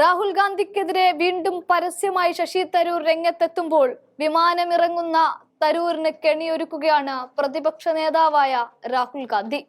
രാഹുൽ ഗാന്ധിക്കെതിരെ വീണ്ടും പരസ്യമായി ശശി തരൂർ രംഗത്തെത്തുമ്പോൾ വിമാനമിറങ്ങുന്ന തരൂരിന് കെണിയൊരുക്കുകയാണ് പ്രതിപക്ഷ നേതാവായ രാഹുൽ ഗാന്ധി.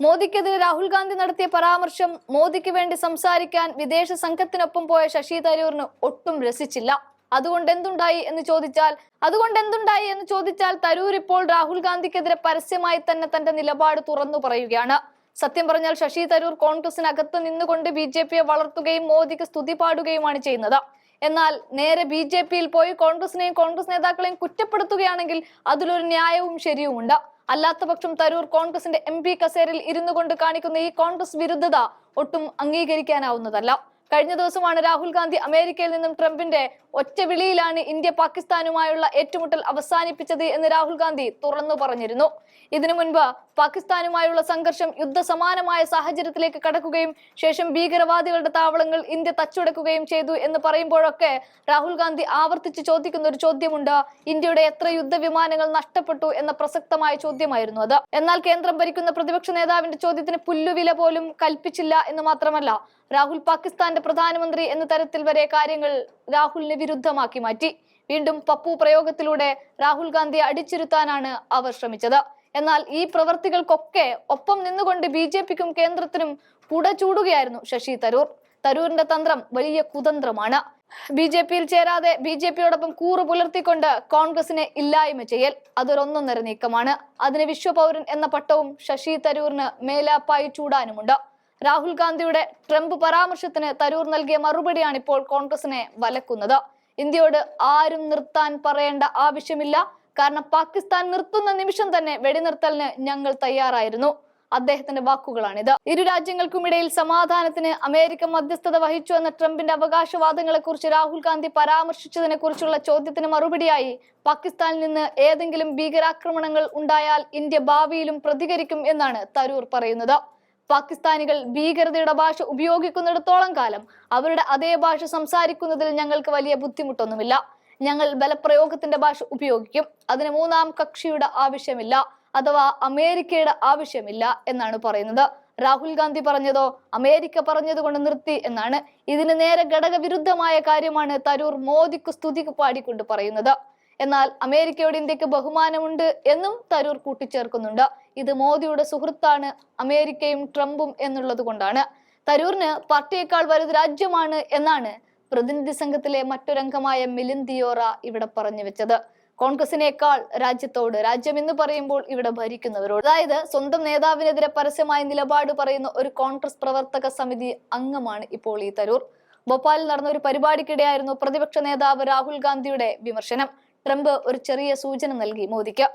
മോദിക്കെതിരെ രാഹുൽ ഗാന്ധി നടത്തിയ പരാമർശം മോദിക്ക് വേണ്ടി സംസാരിക്കാൻ വിദേശ സംഘത്തിനൊപ്പം പോയ ശശി തരൂറിന് ഒട്ടും രസിച്ചില്ല. അതുകൊണ്ട് എന്തുണ്ടായി എന്ന് ചോദിച്ചാൽ അതുകൊണ്ട് എന്തുണ്ടായി എന്ന് ചോദിച്ചാൽ തരൂർ ഇപ്പോൾ രാഹുൽ ഗാന്ധിക്കെതിരെ പരസ്യമായി തന്നെ തന്റെ നിലപാട് തുറന്നു പറയുകയാണ്. സത്യം പറഞ്ഞാൽ ശശി തരൂർ കോൺഗ്രസിനകത്ത് നിന്നുകൊണ്ട് ബി ജെ പിയെ വളർത്തുകയും മോദിക്ക് സ്തുതി പാടുകയുമാണ് ചെയ്യുന്നത്. എന്നാൽ നേരെ ബി ജെ പിയിൽ പോയി കോൺഗ്രസിനെയും കോൺഗ്രസ് നേതാക്കളെയും കുറ്റപ്പെടുത്തുകയാണെങ്കിൽ അതിലൊരു ന്യായവും ശരിയുമുണ്ട്. അല്ലാത്ത പക്ഷം തരൂർ കോൺഗ്രസിന്റെ എം പി കസേരയിൽ ഇരുന്നു കൊണ്ട് കാണിക്കുന്ന ഈ കോൺഗ്രസ് വിരുദ്ധത ഒട്ടും അംഗീകരിക്കാനാവുന്നതല്ല. കഴിഞ്ഞ ദിവസമാണ് രാഹുൽ ഗാന്ധി അമേരിക്കയിൽ നിന്നും ട്രംപിന്റെ ഒറ്റ വിളിയിലാണ് ഇന്ത്യ പാകിസ്ഥാനുമായുള്ള ഏറ്റുമുട്ടൽ അവസാനിപ്പിച്ചത് എന്ന് രാഹുൽ ഗാന്ധി തുറന്നു പറഞ്ഞിരുന്നു. ഇതിനു മുൻപ് പാകിസ്ഥാനുമായുള്ള സംഘർഷം യുദ്ധസമാനമായ സാഹചര്യത്തിലേക്ക് കടക്കുകയും ശേഷം ഭീകരവാദികളുടെ താവളങ്ങൾ ഇന്ത്യ തച്ചുടക്കുകയും ചെയ്തു എന്ന് പറയുമ്പോഴൊക്കെ രാഹുൽ ഗാന്ധി ആവർത്തിച്ച് ചോദിക്കുന്ന ഒരു ചോദ്യമുണ്ട് ഇന്ത്യയുടെ എത്ര യുദ്ധവിമാനങ്ങൾ നഷ്ടപ്പെട്ടു എന്ന പ്രസക്തമായ ചോദ്യമായിരുന്നു അത്. എന്നാൽ കേന്ദ്രം ഭരിക്കുന്ന പ്രതിപക്ഷ നേതാവിന്റെ ചോദ്യത്തിന് പുല്ലുവില പോലും കൽപ്പിച്ചില്ല എന്ന് മാത്രമല്ല രാഹുൽ പാകിസ്ഥാന്റെ പ്രധാനമന്ത്രി എന്ന തരത്തിൽ വരെ കാര്യങ്ങൾ രാഹുലിനെ വിരുദ്ധമാക്കി മാറ്റി. വീണ്ടും പപ്പു പ്രയോഗത്തിലൂടെ രാഹുൽ ഗാന്ധിയെ അടിച്ചിരുത്താനാണ് അവർ ശ്രമിച്ചത്. എന്നാൽ ഈ പ്രവർത്തികൾക്കൊക്കെ ഒപ്പം നിന്നുകൊണ്ട് ബി ജെ പിക്കും കേന്ദ്രത്തിനും കുട ചൂടുകയായിരുന്നു ശശി തരൂർ. തരൂരിന്റെ തന്ത്രം വലിയ കുതന്ത്രമാണ്. ബി ജെ പിയിൽ ചേരാതെ ബി ജെ പിയോടൊപ്പം കൂറു പുലർത്തിക്കൊണ്ട് കോൺഗ്രസിനെ ഇല്ലായ്മ ചെയ്യൽ അതൊരൊന്നൊന്നര നീക്കമാണ്. അതിന് വിശ്വപൗരൻ എന്ന പട്ടവും ശശി തരൂരിന് മേലാപ്പായി ചൂടാനുമുണ്ട്. രാഹുൽ ഗാന്ധിയുടെ ട്രംപ് പരാമർശത്തിന് തരൂർ നൽകിയ മറുപടിയാണ് ഇപ്പോൾ കോൺഗ്രസിനെ വലക്കുന്നത്. ഇന്ത്യയോട് ആരും നിർത്താൻ പറയേണ്ട ആവശ്യമില്ല. കാരണം പാകിസ്ഥാൻ നിർത്തുന്ന നിമിഷം തന്നെ വെടിനിർത്തലിന് ഞങ്ങൾ തയ്യാറായിരുന്നു. അദ്ദേഹത്തിന്റെ വാക്കുകളാണിത്. ഇരു രാജ്യങ്ങൾക്കുമിടയിൽ സമാധാനത്തിന് അമേരിക്ക മധ്യസ്ഥത വഹിച്ചു എന്ന ട്രംപിന്റെ അവകാശവാദങ്ങളെ കുറിച്ച് രാഹുൽ ഗാന്ധി പരാമർശിച്ചതിനെ കുറിച്ചുള്ള ചോദ്യത്തിന് മറുപടിയായി പാകിസ്ഥാനിൽ നിന്ന് ഏതെങ്കിലും ഭീകരാക്രമണങ്ങൾ ഉണ്ടായാൽ ഇന്ത്യ ഭാവിയിലും പ്രതികരിക്കും എന്നാണ് തരൂർ പറയുന്നത്. പാകിസ്ഥാനികൾ ഭീകരതയുടെ ഭാഷ ഉപയോഗിക്കുന്നിടത്തോളം കാലം അവരുടെ അതേ ഭാഷ സംസാരിക്കുന്നതിൽ ഞങ്ങൾക്ക് വലിയ ബുദ്ധിമുട്ടൊന്നുമില്ല. ഞങ്ങൾ ബലപ്രയോഗത്തിന്റെ ഭാഷ ഉപയോഗിക്കും. അതിന് മൂന്നാം കക്ഷിയുടെ ആവശ്യമില്ല അഥവാ അമേരിക്കയുടെ ആവശ്യമില്ല എന്നാണ് പറയുന്നത്. രാഹുൽ ഗാന്ധി പറഞ്ഞതോ അമേരിക്ക പറഞ്ഞതുകൊണ്ട് നിർത്തി എന്നാണ്. ഇതിന് നേരെ ഘടകവിരുദ്ധമായ കാര്യമാണ് തരൂർ മോദിക്ക് സ്തുതി പാടിക്കൊണ്ട് പറയുന്നത്. എന്നാൽ അമേരിക്കയോട് ഇന്ത്യയ്ക്ക് ബഹുമാനമുണ്ട് എന്നും തരൂർ കൂട്ടിച്ചേർക്കുന്നുണ്ട്. ഇത് മോദിയുടെ സുഹൃത്താണ് അമേരിക്കയും ട്രംപും എന്നുള്ളത് കൊണ്ടാണ്. തരൂരിന് പാർട്ടിയേക്കാൾ വലുത് രാജ്യമാണ് എന്നാണ് പ്രതിനിധി സംഘത്തിലെ മറ്റൊരംഗമായ മിലിന്തിയോറ ദിയോറ ഇവിടെ പറഞ്ഞു വെച്ചത്. കോൺഗ്രസിനേക്കാൾ രാജ്യത്തോട് രാജ്യം എന്ന് പറയുമ്പോൾ ഇവിടെ ഭരിക്കുന്നവരോട്. അതായത് സ്വന്തം നേതാവിനെതിരെ പരസ്യമായ നിലപാട് പറയുന്ന ഒരു കോൺഗ്രസ് പ്രവർത്തക സമിതി അംഗമാണ് ഇപ്പോൾ ഈ തരൂർ. ഭോപ്പാലിൽ നടന്ന ഒരു പരിപാടിക്കിടെയായിരുന്നു പ്രതിപക്ഷ നേതാവ് രാഹുൽ ഗാന്ധിയുടെ വിമർശനം. ട്രംപ് ഒരു ചെറിയ സൂചന നൽകി മോദിക്ക്.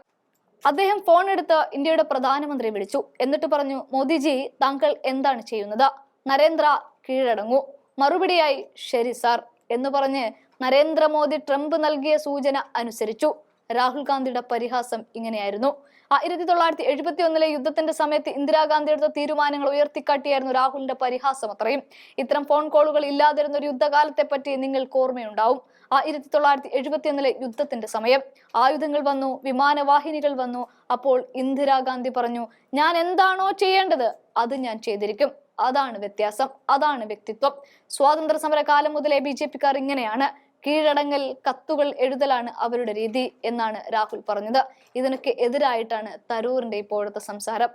അദ്ദേഹം ഫോൺ എടുത്ത് ഇന്ത്യയുടെ പ്രധാനമന്ത്രി വിളിച്ചു. എന്നിട്ട് പറഞ്ഞു മോദിജി താങ്കൾ എന്താണ് ചെയ്യുന്നത്? നരേന്ദ്ര കീഴടങ്ങൂ. മറുപടിയായി ശരി സാർ. എന്ന് പറഞ്ഞ് നരേന്ദ്രമോദി ട്രംപ് നൽകിയ സൂചന അനുസരിച്ചു. രാഹുൽ ഗാന്ധിയുടെ പരിഹാസം ഇങ്ങനെയായിരുന്നു. ആയിരത്തി തൊള്ളായിരത്തി എഴുപത്തി ഒന്നിലെ യുദ്ധത്തിന്റെ സമയത്ത് ഇന്ദിരാഗാന്ധി എടുത്ത തീരുമാനങ്ങൾ ഉയർത്തിക്കാട്ടിയായിരുന്നു രാഹുലിന്റെ പരിഹാസം അത്രയും. ഇത്തരം ഫോൺ കോളുകൾ ഇല്ലാതിരുന്ന ഒരു യുദ്ധകാലത്തെ പറ്റി നിങ്ങൾക്ക് ഓർമ്മയുണ്ടാവും. ആയിരത്തി തൊള്ളായിരത്തി എഴുപത്തി ഒന്നിലെ യുദ്ധത്തിന്റെ സമയം. ആയുധങ്ങൾ വന്നു വിമാനവാഹിനികൾ വന്നു. അപ്പോൾ ഇന്ദിരാഗാന്ധി പറഞ്ഞു ഞാൻ എന്താണോ ചെയ്യേണ്ടത് അത് ഞാൻ ചെയ്തിരിക്കും. അതാണ് വ്യത്യാസം അതാണ് വ്യക്തിത്വം. സ്വാതന്ത്ര്യ സമര കാലം മുതലേ ബി ജെ പിക്കാർ ഇങ്ങനെയാണ്. കീഴടങ്ങൽ കത്തുകൾ എഴുതലാണ് അവരുടെ രീതി എന്നാണ് രാഹുൽ പറഞ്ഞത്. ഇതിനൊക്കെ എതിരായിട്ടാണ് തരൂറിന്റെ ഇപ്പോഴത്തെ സംസാരം.